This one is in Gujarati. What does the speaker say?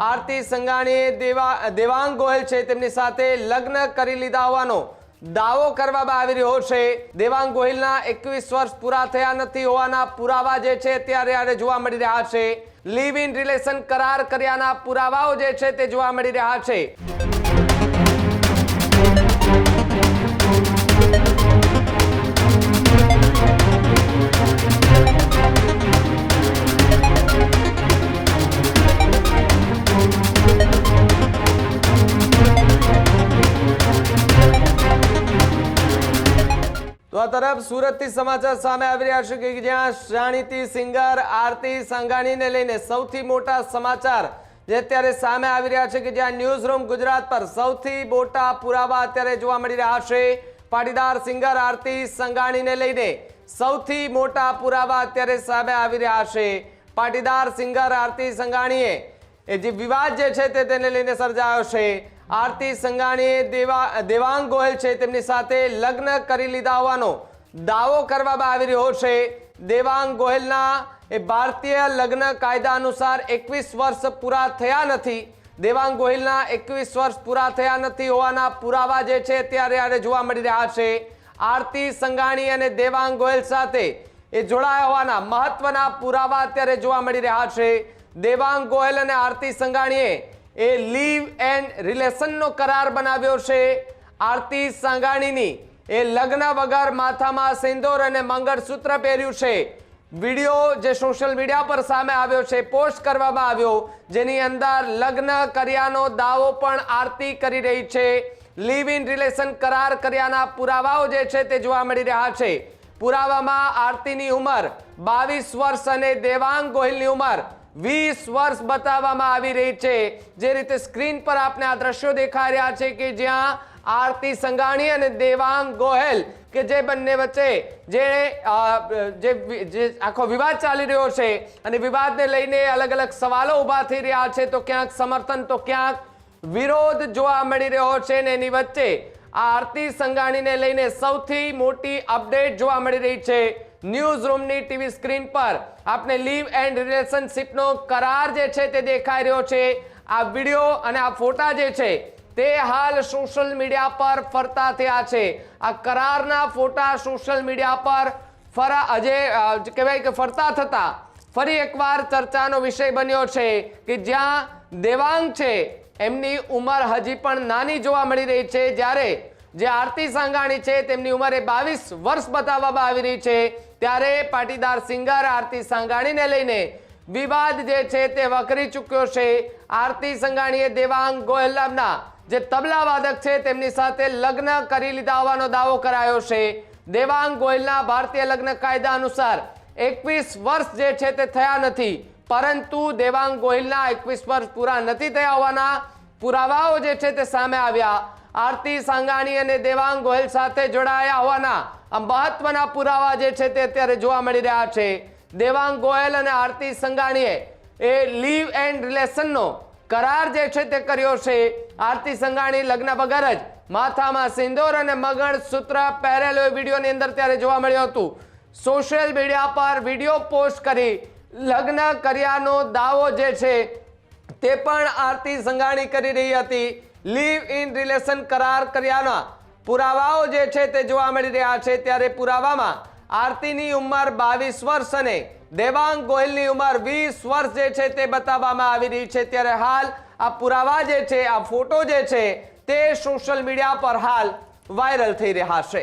આરતી સંઘાણીએ દેવા, દેવાંગ ગોયલ છે. તેમની સાથે લગ્ન કરી લીધા હોવાનો દાવો કરવામાં આવી રહ્યો છે. દેવાંગ ગોહિલના એકવીસ વર્ષ પૂરા થયા નથી હોવાના પુરાવા જે છે અત્યારે આરે જોવા મળી રહ્યા છે. લિવ ઇન રિલેશન કરાર કર્યાના પુરાવાઓ જે છે તે જોવા મળી રહ્યા છે. તો તરફ સુરતથી સમાચાર સામે આવી રહ્યા છે કે જ્યાં જાણીતી સિંગર આરતી સંઘાણીને લઈને સૌથી મોટા સમાચાર જે અત્યારે સામે આવી રહ્યા છે કે જ્યાં ન્યૂઝ રૂમ ગુજરાત પર સૌથી મોટા પુરાવા અત્યારે જોવા મળી રહ્યા છે. પાટીદાર સિંગર આરતી સંઘાણીને લઈને સૌથી મોટા પુરાવા અત્યારે સામે આવી રહ્યા છે. પાટીદાર સિંગર આરતી સંઘાણીએ એ જે વિવાદ જે છે તે તેને લઈને સર્જાયો છે. આરતી સંઘાણીએ દેવા, દેવાંગ ગોયલ છે. તેમની સાથે લગ્ન કરી લીધા હોવાનો દાવો કરવામાં આવી રહ્યો છે. દેવાંગ ગોયલના એ ભારતીય લગ્ન કાયદા અનુસાર એકવીસ વર્ષ પૂરા થયા નથી. દેવાંગ ગોહિલના એકવીસ વર્ષ પૂરા થયા નથી હોવાના પુરાવા જે છે અત્યારે આરે જોવા મળી રહ્યા છે. આરતી સંઘાણી અને દેવાંગ ગોયલ સાથે એ જોડાયા હોવાના મહત્વના પુરાવા અત્યારે જોવા મળી રહ્યા છે. દેવાંગ ગોયલ અને આરતી સંઘાણીએ એ લીવ એન્ડ રિલેશનનો કરાર બનાવ્યો છે. આરતી સંઘાણીની એ લગ્ન વગર માથામાં સિંદૂર અને મંગળસૂત્ર પહેર્યું છે. વીડિયો જે સોશિયલ મીડિયા પર સામે આવ્યો છે, પોસ્ટ કરવામાં આવ્યો. જેની અંદર લગ્ન કર્યાનો દાવો પણ આરતી કરી રહી છે. લીવ ઇન રિલેશન કરાર કર્યાના પુરાવાઓ જે છે તે જોવા મળી રહ્યા છે. પુરાવામાં આરતીની ઉંમર બાવીસ વર્ષ અને દેવાંગ ગોહિલની ઉંમર વીસ વર્ષ બતાવવામાં આવી રહી છે. જે રીતે સ્ક્રીન પર આપને આ દ્રશ્યો દેખાઈ રહ્યા છે કે જ્યાં આરતી સંઘાણી અને દેવાંગ ગોહેલ કે જે બંને વચ્ચે જે જે આખો વિવાદ ચાલી રહ્યો છે અને વિવાદને લઈને અલગ અલગ સવાલો ઊભા થઈ રહ્યા છે, તો ક્યાંક સમર્થન, તો ક્યાંક વિરોધ જોવા મળી રહ્યો છે ને એની વચ્ચે આ આરતી સંઘાણીને લઈને સૌથી મોટી અપડેટ જોવા મળી રહી છે. ન્યૂઝ રૂમની ટીવી સ્ક્રીન પર આપને લીવ એન્ડ રિલેશનશિપનો કરાર જે છે તે દેખાઈ રહ્યો છે. આ વીડિયો અને આ ફોટા જે છે તે હાલ સોશિયલ મીડિયા પર ફરતા થયા છે. આ કરારના ફોટા સોશિયલ મીડિયા પર ફરા અજે કહેવાય કે ફરતા થતા ફરી એકવાર ચર્ચાનો વિષય બન્યો છે કે જ્યાં દેવાંગ છે, એમની ઉંમર હજી પણ નાની જોવા મળી રહી છે. જ્યારે જે આરતી સાંગાણી છે, તેમની ઉંમરે બાવીસ વર્ષ બતાવવામાં આવી રહી છે. ત્યારે પાટીદાર સિંગર આરતી સાંગાણીને લઈને વિવાદ જે છે તે વકરી ચૂક્યો છે. આરતી સંઘાણીએ દેવાંગ ગોયલ નામના જે તબલા વાદક છે, તેમની સાથે લગ્ન કરી લીધા હોવાનો દાવો કરાયો છે. દેવાંગ ગોયલના ભારતીય લગ્ન કાયદા અનુસાર એકવીસ વર્ષ જે છે તે થયા નથી. પરંતુ દેવાંગ ગોહિલના એકવીસ વર્ષ પૂરા નથી થયા હોવાના પુરાવાઓ જે છે તે સામે આવ્યા. આરતી સાંગાણી અને દેવાંગ ગોહિલ સાથે જોડાયા હોવાના આ મહત્વના પુરાવા જે છે તે અત્યારે જોવા મળી રહ્યા છે. દેવાંગ ગોયલ અને આરતી સંઘાણીએ એ લીવ એન્ડ રિલેશનનો કરાર જે છે તે કર્યો છે. આરતી સંઘાણી લગ્ન વગર જ માથામાં સિંદોર અને મગણ સૂત્ર પહેરેલો વિડીયોની અંદર ત્યારે જોવા મળ્યું હતું. સોશિયલ મીડિયા પર વીડિયો પોસ્ટ કરી લગ્ન કર્યાનો દાવો જે છે તે પણ આરતી સંઘાણી કરી રહી હતી. લીવ ઇન રિલેશન કરાર કર્યાના પુરાવાઓ જે છે તે જોવા મળી રહ્યા છે. ત્યારે પુરાવામાં આરતીની ઉંમર બાવીસ વર્ષ અને દેવાંગ ગોહિલની ઉંમર વીસ વર્ષ જે છે તે બતાવવામાં આવી રહી છે. ત્યારે હાલ આ પુરાવા જે છે, આ ફોટો જે છે તે સોશિયલ મીડિયા પર હાલ વાયરલ થઈ રહ્યા છે.